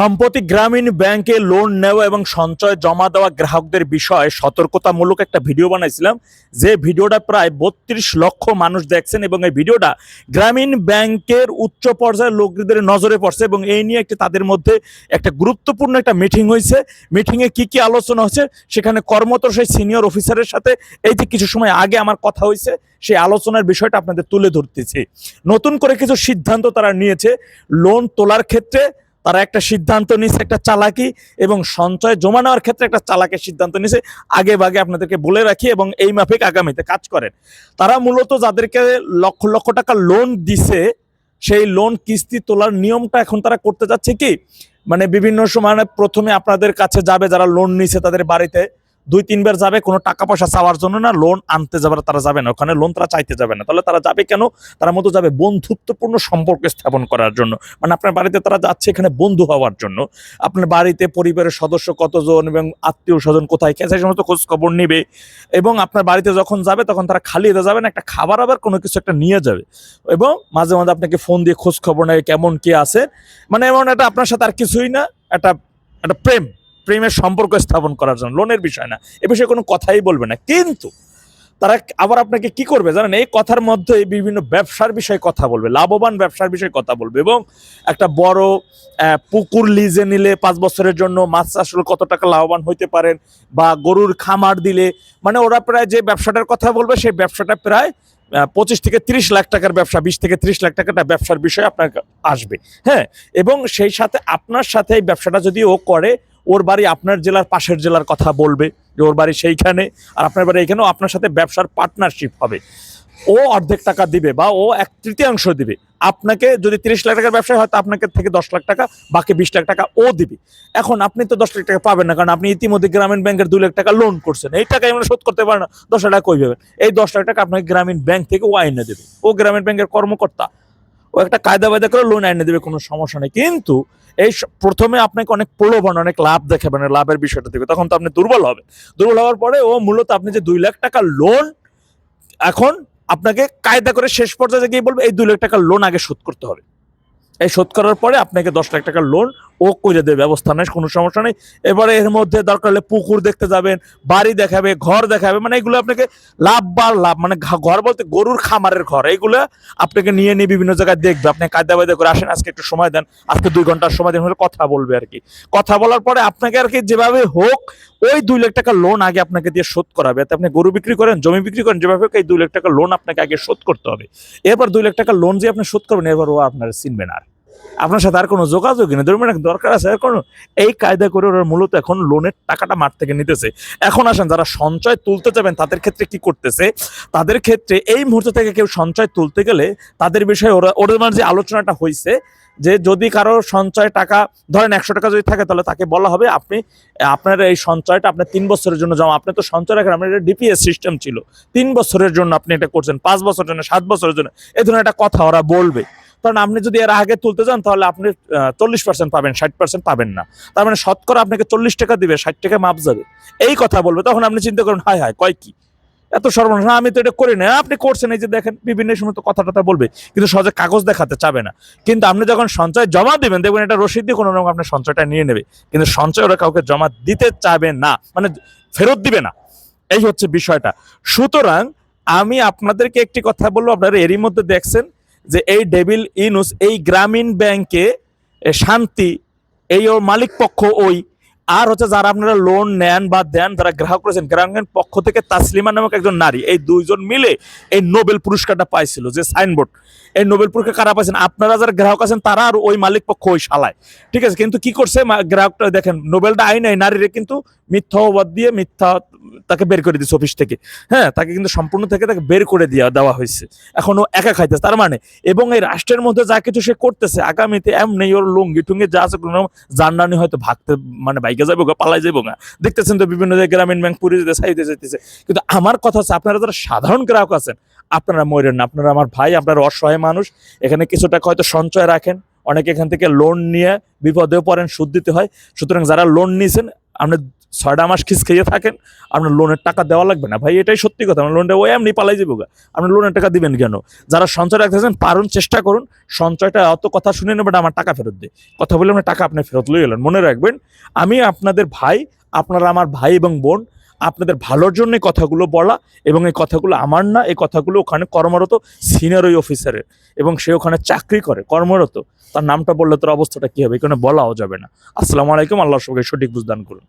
সম্প্রতি গ্রামীণ ব্যাংকে লোন নেওয়া এবং সঞ্চয় জমা দেওয়া গ্রাহকদের বিষয়ে সতর্কতামূলক একটা ভিডিও বানাইছিলাম। যে ভিডিওটা প্রায় বত্রিশ লক্ষ মানুষ দেখছেন এবং এই ভিডিওটা গ্রামীণ ব্যাংকের উচ্চ পর্যায়ের লোকদের নজরে পড়ছে এবং এই নিয়ে একটি তাদের মধ্যে একটা গুরুত্বপূর্ণ একটা মিটিং হয়েছে। মিটিংয়ে কি কি আলোচনা হয়েছে সেখানে কর্মরত সেই সিনিয়র অফিসারের সাথে এই যে কিছু সময় আগে আমার কথা হয়েছে, সেই আলোচনার বিষয়টা আপনাদের তুলে ধরতেছি। নতুন করে কিছু সিদ্ধান্ত তারা নিয়েছে। লোন তোলার ক্ষেত্রে তারা একটা সিদ্ধান্ত নিছে, একটা চালাকি এবং সঞ্চয় জমা নেওয়ার ক্ষেত্রে একটা চালাকের সিদ্ধান্ত নিছে। আগে ভাগে আপনাদেরকে বলে রাখি এবং এই মাফিক আগামীতে কাজ করেন। তারা মূলত যাদেরকে লক্ষ লক্ষ টাকা লোন দিছে, সেই লোন কিস্তি তোলার নিয়মটা এখন তারা করতে যাচ্ছে কি? মানে বিভিন্ন সময় প্রথমে আপনাদের কাছে যাবে যারা লোন নিছে তাদের বাড়িতে। দুই, তিনবার যাবে, কোনো টাকা পয়সা চাওয়ার জন্য না লোন আনতে যাবে তারা যাবে না। ওখানে লোন তারা চাইতে যাবে না। তাহলে তারা যাবে কেন? তারা মতো যাবে বন্ধুত্বপূর্ণ সম্পর্ক স্থাপন করার জন্য। মানে আপনার বাড়িতে তারা যাচ্ছে এখানে বন্ধু হওয়ার জন্য। আপনার বাড়িতে পরিবারের সদস্য কতজন এবং আত্মীয় স্বজন কোথায় গেছে সেই সমস্ত খোঁজ খবর নিবে। এবং আপনার বাড়িতে যখন যাবে, তখন তারা খালি হতে যাবে না, একটা খাবার আবার কোনো কিছু একটা নিয়ে যাবে। এবং মাঝে মাঝে আপনাকে ফোন দিয়ে খোঁজ খবর নেয়, কেমন কি আছে। মানে এমন একটা আপনার সাথে আর কিছুই না, একটা একটা প্রেম। প্রেমের সম্পর্ক স্থাপন করার জন্য, লোনের বিষয় না, এ বিষয়ে কোনো কথাই বলবে না। কিন্তু তারা আবার আপনাকে কি করবে জানেন? এই কথার মধ্যে বিভিন্ন ব্যবসার বিষয়ে কথা বলবে, লাভবান ব্যবসার বিষয়ে কথা বলবে এবং একটা বড় পুকুর লিজে নিলে পাঁচ বছরের জন্য মাছ চাষ কত টাকা লাভবান হইতে পারেন বা গরুর খামার দিলে মানে ওরা প্রায় যে ব্যবসাটার কথা বলবে সেই ব্যবসাটা প্রায় পঁচিশ থেকে তিরিশ লাখ টাকার ব্যবসা, বিশ থেকে তিরিশ লাখ টাকাটা ব্যবসার বিষয়ে আপনার আসবে। হ্যাঁ এবং সেই সাথে আপনার সাথে এই ব্যবসাটা যদি ও করে ওর বাড়ি আপনার জেলার পাশের জেলার কথা বলবে যে ওর বাড়ি সেইখানে, আর আপনার বাড়ি এখানেও আপনার সাথে ব্যবসার পার্টনারশিপ হবে। ও অর্ধেক টাকা দিবে বা ও এক তৃতীয়াংশ দিবে। আপনাকে যদি তিরিশ লাখ টাকার ব্যবসা হয়, তো আপনাকে থেকে দশ লাখ টাকা, বাকি বিশ লাখ টাকা ও দিবে। এখন আপনি তো দশ লাখ টাকা পাবেন না, কারণ আপনি ইতিমধ্যে গ্রামীণ ব্যাংকের দুই লাখ টাকা লোন করছেন। এই টাকা এমন শোধ করতে পারেন না। দশ লাখ টাকা কই পাবেন? এই দশ লাখ টাকা আপনাকে গ্রামীণ ব্যাংক থেকে ও আইনে দেবে। ও গ্রামীণ ব্যাংকের কর্মকর্তা। একটা কায়দা বায়দা করে লোন এনে দেবে, কোনো সমস্যা নেই। কিন্তু এই প্রথমে আপনাকে অনেক প্রলোভন, অনেক লাভ দেখাবেন লাভের বিষয়টা দেবে তখন তো আপনি দুর্বল হবে। দুর্বল হওয়ার পরে ও মূলত আপনি যে দুই লাখ টাকা লোন এখন আপনাকে কায়দা করে শেষ পর্যায়ে গিয়ে বলবে, এই দুই লাখ টাকার লোন আগে শোধ করতে হবে। এই শোধ করার পরে আপনাকে দশ লাখ টাকার লোন ও করে দেবে, ব্যবস্থা নেই, কোনো সমস্যা নেই। এবারে এর মধ্যে দরকার হলে পুকুর দেখতে যাবেন, বাড়ি দেখাবে, ঘর দেখাবে মানে এগুলো আপনাকে লাভ বা লাভ মানে ঘর বলতে গরুর খামারের ঘর, এগুলো আপনাকে নিয়ে নিয়ে বিভিন্ন জায়গায় দেখবে। আপনি কায়দা বায়দা করে আসেন, আজকে একটু সময় দেন, আজকে দুই ঘণ্টার সময় দেন কথা বলবে আর কি। কথা বলার পরে আপনাকে আর কি যেভাবে হোক, ওই দুই লাখ টাকা লোন আগে আপনাকে দিয়ে শোধ করাবে। আপনি গরু বিক্রি করেন, জমি বিক্রি করেন, যেভাবে হোক এই দুই লাখ টাকা লোন আপনাকে আগে শোধ করতে হবে। এরপর দুই লাখ টাকা লোন যে আপনি শোধ করবেন এরপর ও আপনার চিনবে না আর। আপনার সাথে আর কোনো যোগাযোগই নেই। একটা দরকার আছে আর কোনো এই কায়দা করে ওরা মূলত এখন লোনের টাকাটা মাঠ থেকে নিতেছে। এখন আসেন, যারা সঞ্চয় তুলতে যাবেন, তাদের ক্ষেত্রে কি করতেছে? তাদের ক্ষেত্রে এই মুহূর্ত থেকে কেউ সঞ্চয় তুলতে গেলে তাদের বিষয়ে ওরা, ওদের মানে যে আলোচনাটা হয়েছে যে যদি কারও সঞ্চয় টাকা, ধরেন একশো টাকা যদি থাকে, তাহলে তাকে বলা হবে, আপনি, আপনার এই সঞ্চয়টা আপনার তিন বছরের জন্য জমা, আপনি তো সঞ্চয় রাখেন, আপনার এটা ডিপিএস সিস্টেম ছিল। তিন বছরের জন্য আপনি এটা করছেন, পাঁচ বছরের জন্য, সাত বছরের জন্য। এই ধরনের একটা কথা ওরা বলবে। কারণ আপনি যদি এর আগে তুলতে যান, তাহলে আপনি চল্লিশ পার্সেন্ট পাবেন, ষাট পার্সেন্ট পাবেন না। তার মানে শতকরা আপনাকে চল্লিশ টাকা দিবে, ষাট টাকা মাপ যাবে। এই কথা বলবে, তখন আপনি চিন্তা করুন, হায় হায়, কয় কি? এত সর্বনাশ। আমি তো এটা করি না। আপনি করছেন, এই যে দেখেন, বিভিন্ন সময় তো কথা টথা বলবে, কিন্তু সহজে কাগজ দেখাতে চাবে না। কিন্তু আপনি যখন সঞ্চয় জমা দিবেন, দেখবেন এটা রসিদ দিয়ে কোনো রকম আপনার সঞ্চয়টা নিয়ে নেবে। কিন্তু সঞ্চয় ওরা কাউকে জমা দিতে চাবে না মানে ফেরত দিবে না। এই হচ্ছে বিষয়টা। সুতরাং আমি আপনাদেরকে একটি কথা বলব, আপনারা এরই মধ্যে দেখছেন যে এই ডেভিল ইনুস, এই গ্রামীণ ব্যাংকে শান্তি, এই ওর মালিক পক্ষ ওই। আর হচ্ছে যারা আপনারা লোন নেন বা দেন, যারা গ্রাহক রয়েছেন, গ্রাহকের পক্ষ থেকে তাসলিমা নামক একজন নারী, এই দুইজন মিলে এই নোবেল পুরস্কারটা পাইছিল, যে সাইনবোর্ড। এই নোবেল পুরস্কার কারা পাইছেন? আপনারা যারা গ্রাহক আছেন, তারা আর ওই মালিক পক্ষ ওই শালায়। ঠিক আছে, কিন্তু কি করছে গ্রাহকটা দেখেন, নোবেলটা আই নাই, নারীরে কিন্তু মিথ্যা অবাদ দিয়ে মিথ্যা তাকে বের করে দিচ্ছে অফিস থেকে। হ্যাঁ তাকে কিন্তু সম্পূর্ণ থেকে তাকে বের করে দেওয়া দেওয়া হয়েছে। এখনও একা খাইতেছে তার মানে? এবং এই রাষ্ট্রের মধ্যে যা কিছু সে করতেছে আগামীতে এমনি ওর লুঙ্গি টুঙ্গি যা আছে কোনো জান্নানি হয়তো ভাগতে মানে বাইকে যাব গা, পালাই যাব না দেখতেছেন তো বিভিন্ন জায়গায় গ্রামীণ ব্যাংক পুরি যেতে সাইতে যেতেছে কিন্তু আমার কথা হচ্ছে আপনারা যারা সাধারণ গ্রাহক আছেন আপনারা মরেন না। আপনারা আমার ভাই আপনারা অসহায় মানুষ। এখানে কিছু টাকা হয়তো সঞ্চয় রাখেন। অনেকে এখান থেকে লোন নিয়ে বিপদেও পড়েন সুদ দিতে হয়। সুতরাং যারা লোন নিয়েছেন আপনি ছয়টা মাস খিস খেয়ে থাকেন, আপনার লোনের টাকা দেওয়া লাগবে না। ভাই, এটাই সত্যি কথা, আপনার লোনটা ওই এমনি পালাই যাব গা। আপনার লোনের টাকা দিবেন কেন? যারা সঞ্চয় রাখতেছেন, পারুন, চেষ্টা করুন। সঞ্চয়টা অত কথা শুনে নেবেন, আমার টাকা ফেরত দে। কথা বলে আপনার টাকা আপনি ফেরত লই এলেন। মনে রাখবেন, আমি আপনাদের ভাই, আপনারা আমার ভাই এবং বোন, আপনাদের ভালোর জন্য কথাগুলো বলা এবং এই কথাগুলো আমার না, এই কথাগুলো ওখানে কর্মরত সিনিয়র ওই অফিসারের এবং সে ওখানে চাকরি করে, কর্মরত। তার নামটা বললে তোর অবস্থাটা কী হবে? এখানে বলাও যাবে না। আসসালামু আলাইকুম আল্লাহ সবাইকে সঠিক বুঝদান করুন।